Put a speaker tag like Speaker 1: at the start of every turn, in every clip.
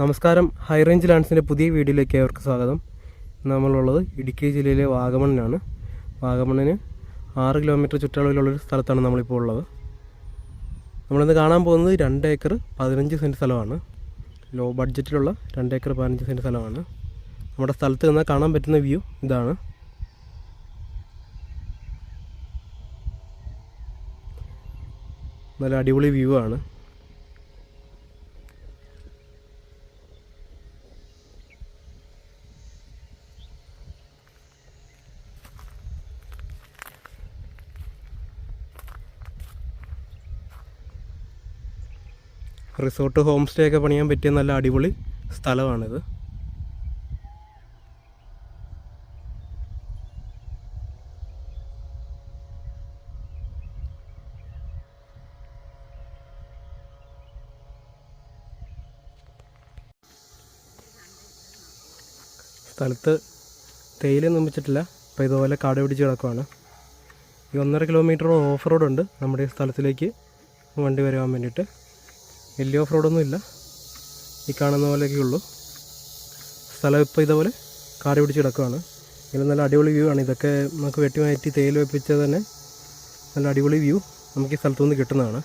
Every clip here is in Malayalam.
Speaker 1: നമസ്കാരം. ഹൈ റേഞ്ച് ലാൻഡ്സിന്റെ പുതിയ വീഡിയോയിലേക്ക് അവർക്ക് സ്വാഗതം. നമ്മളുള്ളത് ഇടുക്കി ജില്ലയിലെ വാഗമണിലാണ് വാഗമണിന് ആറ് കിലോമീറ്റർ ചുറ്റളവിലുള്ളൊരു സ്ഥലത്താണ് നമ്മളിപ്പോൾ ഉള്ളത്. നമ്മളിന്ന് കാണാൻ പോകുന്നത് രണ്ട് ഏക്കർ പതിനഞ്ച് സെന്റ് സ്ഥലമാണ്. ലോ ബഡ്ജറ്റിലുള്ള രണ്ട് ഏക്കർ പതിനഞ്ച് സെന്റ് സ്ഥലമാണ്. നമ്മുടെ സ്ഥലത്ത് നിന്നാൽ കാണാൻ പറ്റുന്ന വ്യൂ ഇതാണ്. നല്ല അടിപൊളി വ്യൂ ആണ്. റിസോർട്ട് ഹോം സ്റ്റേ ഒക്കെ പണിയാൻ പറ്റിയ നല്ല അടിപൊളി സ്ഥലമാണിത്. സ്ഥലത്ത് തേയില നിർമ്മിച്ചിട്ടില്ല. അപ്പോൾ ഇതുപോലെ കാട് പിടിച്ച് കിടക്കുവാണ്. ഈ ഒന്നര കിലോമീറ്റർ ഓഫ് റോഡ് ഉണ്ട്. നമ്മുടെ ഈ സ്ഥലത്തിലേക്ക് വണ്ടി വരുവാൻ വേണ്ടിയിട്ട്. വലിയ ഓഫ് റോഡൊന്നും ഇല്ല. ഈ കാണുന്ന പോലെയൊക്കെ ഉള്ളൂ. സ്ഥലം ഇപ്പോൾ ഇതേപോലെ കാട് പിടിച്ച് കിടക്കുകയാണ് ഇതിൽ നല്ല അടിപൊളി വ്യൂ ആണ്. ഇതൊക്കെ നമുക്ക് വെട്ടി മാറ്റി തേയില വെപ്പിച്ചാൽ തന്നെ നല്ല അടിപൊളി വ്യൂ നമുക്ക് ഈ സ്ഥലത്തു നിന്ന് കിട്ടുന്നതാണ്.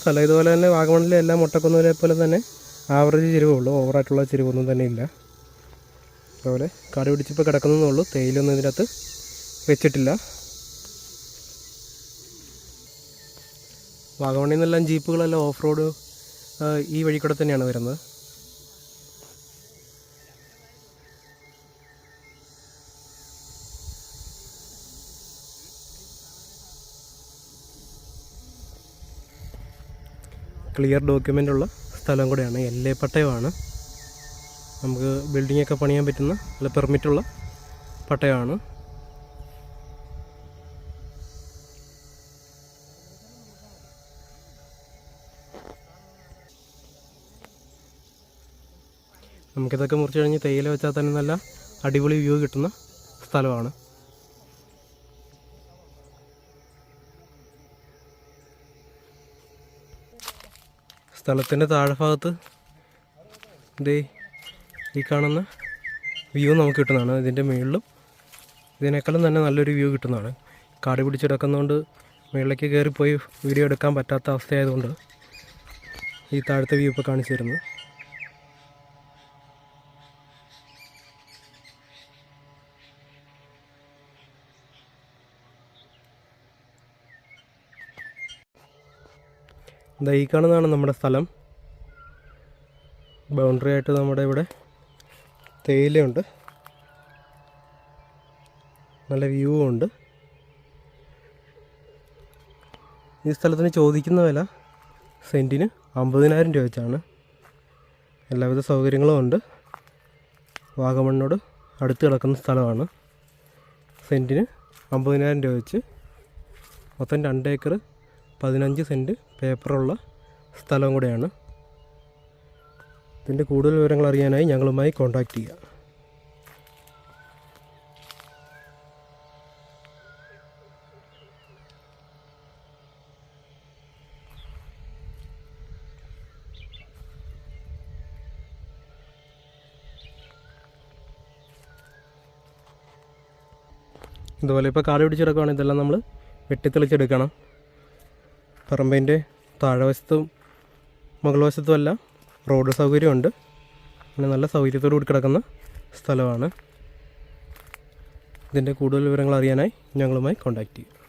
Speaker 1: സ്ഥലം ഇതുപോലെ തന്നെ വാഗമണിലെ എല്ലാ മുട്ടക്കുന്നവരെ പോലെ തന്നെ ആവറേജ് ചെരുവുള്ളൂ ഓവറായിട്ടുള്ള ചെരുവൊന്നും തന്നെ ഇല്ല. അതുപോലെ കറി പിടിച്ചിപ്പോൾ കിടക്കുന്നതേ ഉള്ളൂ. തേയിലൊന്നും ഇതിനകത്ത് വെച്ചിട്ടില്ല. വാഗമണിൽ നിന്നെല്ലാം ജീപ്പുകളെല്ലാം ഓഫ് റോഡ് ഈ വഴി കൂടെ തന്നെയാണ് വരുന്നത്. ക്ലിയർ ഡോക്യുമെന്റ് ഉള്ള സ്ഥലം കൂടെയാണ്. എല്ലേ പട്ടയമാണ്. നമുക്ക് ബിൽഡിംഗ് ഒക്കെ പണിയാൻ പറ്റുന്ന നല്ല പെർമിറ്റുള്ള പട്ടയമാണ് നമുക്കിതൊക്കെ മുറിച്ച് കഴിഞ്ഞ് തേയില വെച്ചാൽ തന്നെ നല്ല അടിപൊളി വ്യൂ കിട്ടുന്ന സ്ഥലമാണ്. സ്ഥലത്തിന്റെ താഴെഭാഗത്ത് ദേ ഈ കാണുന്ന വ്യൂ നമുക്ക് കിട്ടുന്നതാണ്. ഇതിന്റെ മുകളിലും ഇതിനേക്കാളും തന്നെ നല്ലൊരു വ്യൂ കിട്ടുന്നതാണ്. കാട് പിടിച്ചെടുക്കുന്നതുകൊണ്ട് മുകളിലേക്ക് കയറിപ്പോയി വീഡിയോ എടുക്കാൻ പറ്റാത്ത അവസ്ഥയായതുകൊണ്ട് ഈ താഴത്തെ വ്യൂ ഇപ്പോൾ കാണിച്ചു തരുന്നു. ഈ കാണുന്നതാണ് നമ്മുടെ സ്ഥലം. ബൗണ്ടറി ആയിട്ട് നമ്മുടെ ഇവിടെ തേയിലയുണ്ട്. നല്ല വ്യൂ ഉണ്ട് ഈ സ്ഥലത്തിന് ചോദിക്കുന്ന വില സെന്റിന് അമ്പതിനായിരം രൂപ വെച്ചാണ്. എല്ലാവിധ സൗകര്യങ്ങളും ഉണ്ട്. വാഗമണ്ണോട് അടുത്ത് കിടക്കുന്ന സ്ഥലമാണ്. സെന്റിന് അമ്പതിനായിരം രൂപ വെച്ച് മൊത്തം രണ്ട് ഏക്കർ പതിനഞ്ച് സെന്റ് പേപ്പറുള്ള സ്ഥലം കൂടെയാണ്. ഇതിന്റെ കൂടുതൽ വിവരങ്ങൾ അറിയാനായി ഞങ്ങളുമായി കോൺടാക്റ്റ് ചെയ്യുക. ഇതുപോലെ ഇപ്പോൾ കാട് പിടിച്ചെടുക്കുകയാണ് ഇതെല്ലാം നമ്മൾ വെട്ടിത്തെളിച്ചെടുക്കണം. പറമ്പിന്റെ താഴെവശത്തും മുകൾ വശത്തും എല്ലാം റോഡ് സൗകര്യമുണ്ട്. പിന്നെ നല്ല സൗകര്യത്തോടു കൂടി കിടക്കുന്ന സ്ഥലമാണ്. ഇതിന്റെ കൂടുതൽ വിവരങ്ങൾ അറിയാനായി ഞങ്ങളുമായി കോൺടാക്റ്റ് ചെയ്യുക.